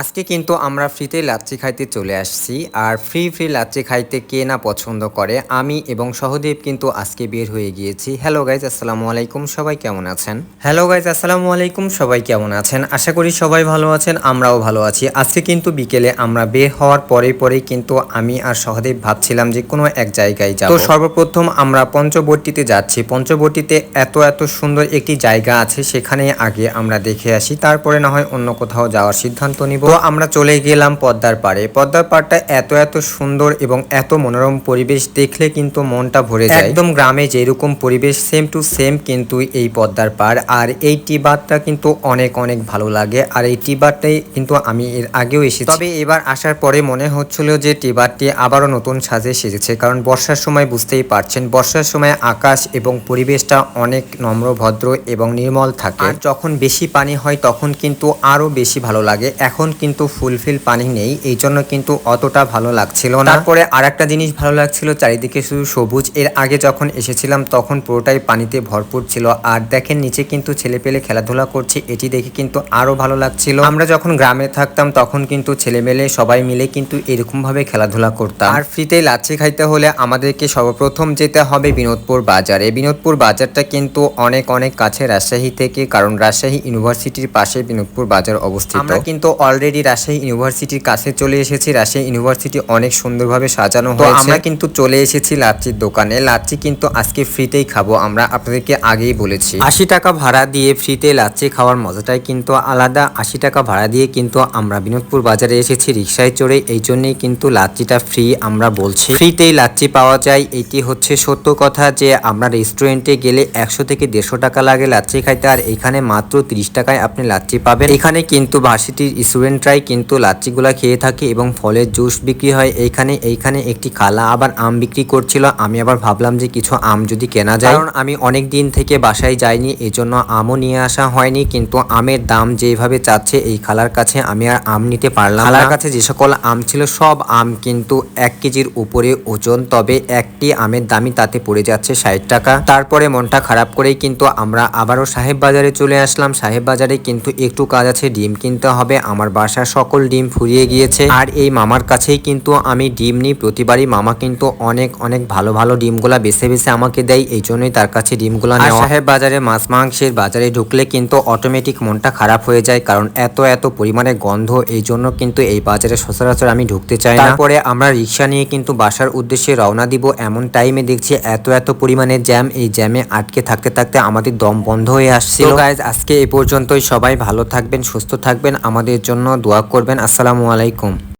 আজকে কিন্তু আমরা ফ্রিতে লাচ্ছি খাইতে চলে আসছি আর ফ্রি ফ্রি লাচ্ছি খাইতে কে না পছন্দ করে আমি এবং সহদেব কিন্তু আজকে বের হয়ে গিয়েছি। হ্যালো গাইজ আসসালামু আলাইকুম সবাই কেমন আছেন? হ্যালো গাইজ আসসালামু আলাইকুম সবাই কেমন আছেন? আশা করি সবাই ভালো আছেন আমরাও ভালো আছি। আজকে কিন্তু বিকেলে আমরা বের হওয়ার পরে পরেই কিন্তু আমি আর সহদেব ভাবছিলাম যে কোনো এক জায়গায় যাব। তো সর্বপ্রথম আমরা পঞ্চবর্তীতে যাচ্ছি। পঞ্চবর্তীতে এত এত সুন্দর একটি জায়গা আছে সেখানে আগে আমরা দেখে আসি তারপরে না হয় অন্য কোথাও যাওয়ার সিদ্ধান্ত নিব। তো আমরা চলে গেলাম পদ্মার পাড়ে। পদ্মার পাড়টা এত এত সুন্দর এবং এত মনোরম পরিবেশ দেখলে কিন্তু মনটা ভরে যায়। একদম গ্রামে যেরকম পরিবেশ সেম টু সেম কিন্তু এই পদ্মার পাড়। আর এই টিবারটা কিন্তু অনেক অনেক ভালো লাগে। আর এই টিবারটাই কিন্তু আমি এর আগেও এসেছি। তবে এবার আসার পরে মনে হচ্ছিল যে টিবারটি আবারও নতুন সাজে সেজেছে, কারণ বর্ষার সময় বুঝতেই পারছেন, বর্ষার সময় আকাশ এবং পরিবেশটা অনেক নম্র, ভদ্র এবং নির্মল থাকে। আর যখন বেশি পানি হয় তখন কিন্তু আরও বেশি ভালো লাগে। এখন কিন্তু ফুলফিল পানি নেই, এই জন্য কিন্তু অতটা ভালো লাগছিল না। তারপরে আর একটা জিনিস ভালো লাগছিল, চারিদিকে শুধু সবুজ। এর আগে যখন এসেছিলাম, তখন পুরোটাই পানিতে ভরপুর ছিল। আর দেখেন, নিচে কিন্তু ছেলে পেলে খেলাধুলা করছে, এটি দেখে কিন্তু আরও ভালো লাগছিল। আমরা যখন গ্রামে থাকতাম, তখন কিন্তু ছেলেমেলে সবাই মিলে কিন্তু এরকম ভাবে খেলাধুলা করতাম। আর ফ্রিতে লাচ্ছি খাইতে হলে আমাদেরকে সর্বপ্রথম যেতে হবে বিনোদপুর বাজারে। বিনোদপুর বাজারটা কিন্তু অনেক অনেক কাছে রাজশাহী থেকে, কারণ রাজশাহী ইউনিভার্সিটির পাশে বিনোদপুর বাজার অবস্থিত। আমরা কিন্তু অলরেডি রাজশাহী ইউনিভার্সিটির কাছে চলে এসেছি। রাজশাহী ইউনিভার্সিটি অনেক সুন্দরভাবে সাজানো হয়েছে। আমরা কিন্তু চলে এসেছি লাচ্চির দোকানে। লাচ্চি কিন্তু আজকে ফ্রিতেই খাব আমরা আপনাদেরকে আগেই বলেছি। আশি টাকা ভাড়া দিয়ে ফ্রিতে লাচ্ছি খাওয়ার মজাটাই কিন্তু আলাদা। আশি টাকা ভাড়া দিয়ে কিন্তু আমরা বিনোদপুর বাজারে এসেছি রিক্সায় চড়ে। এই জন্যই কিন্তু লাচ্চিটা ফ্রি আমরা বলছি। ফ্রিতেই লাচ্চি পাওয়া যায়। এটি হচ্ছে সত্য কথা যে আমরা রেস্টুরেন্টে গেলে একশো থেকে দেড়শো টাকা লাগে লাচ্চি খাইতে। আর এখানে মাত্র তিরিশ টাকায় আপনি লাচ্ছি পাবেন। এখানে কিন্তু ভার্সিটির স্টুডেন্টরাই কিন্তু লাচ্ছিগুলা খেয়ে থাকে এবং ফলের জুস বিক্রি হয় এইখানে এইখানে একটি খালা আবার আম বিক্রি করছিল। আমি আবার ভাবলাম যে কিছু আম যদি কেনা যায়। কারণ আমি অনেক দিন থেকে বাসায় যাইনি এজন্য আমও নিয়ে আসা হয়নি কিন্তু আমের দাম যেভাবে চাচ্ছে এই খালার কাছে আমি আর আম নিতে পারলাম খালার কাছে যে সকল আম ছিল সব আম কিন্তু এক কেজির উপরে ওজন তবে একটি আমের দামই তাতে পড়ে যাচ্ছে ষাট টাকা। তারপরে মনটা খারাপ করেই কিন্তু আমরা আবারও সাহেব বাজারে চলে আসলাম। সাহেব বাজারে কিন্তু একটু কাজ আছে ডিম কিনতে হবে আমার বাসার সকল ডিম ফুরিয়ে গিয়েছে। আর এই মামার কাছেই কিন্তু আমি ডিম নিই। প্রতিবারই মামা কিন্তু অনেক অনেক ভালো ভালো ডিমগুলা বেছে বেছে আমাকে দেয়। এই জন্যই তার কাছে ডিমগুলা নেওয়া। সাহেব বাজারে মাছ মাংসের বাজারে ঢুকলে কিন্তু অটোমেটিক মনটা খারাপ হয়ে যায় কারণ এত এত পরিমাণে গন্ধ এই জন্য কিন্তু এই বাজারে সচরাচর আমি ঢুকতে চাই না। তারপরে আমরা রিক্সা নিয়ে কিন্তু বাসার উদ্দেশ্যে রওনা দিব। এমন টাইমে দেখছি এত এত পরিমাণে জ্যাম এই জ্যামে আটকে থাকতে থাকতে আমাদের দম বন্ধ হয়ে আসছিল। আজকে এই পর্যন্তই। সবাই ভালো থাকবেন সুস্থ থাকবেন। আমাদের জন্য দোয়া করবেন। আসসালামু আলাইকুম।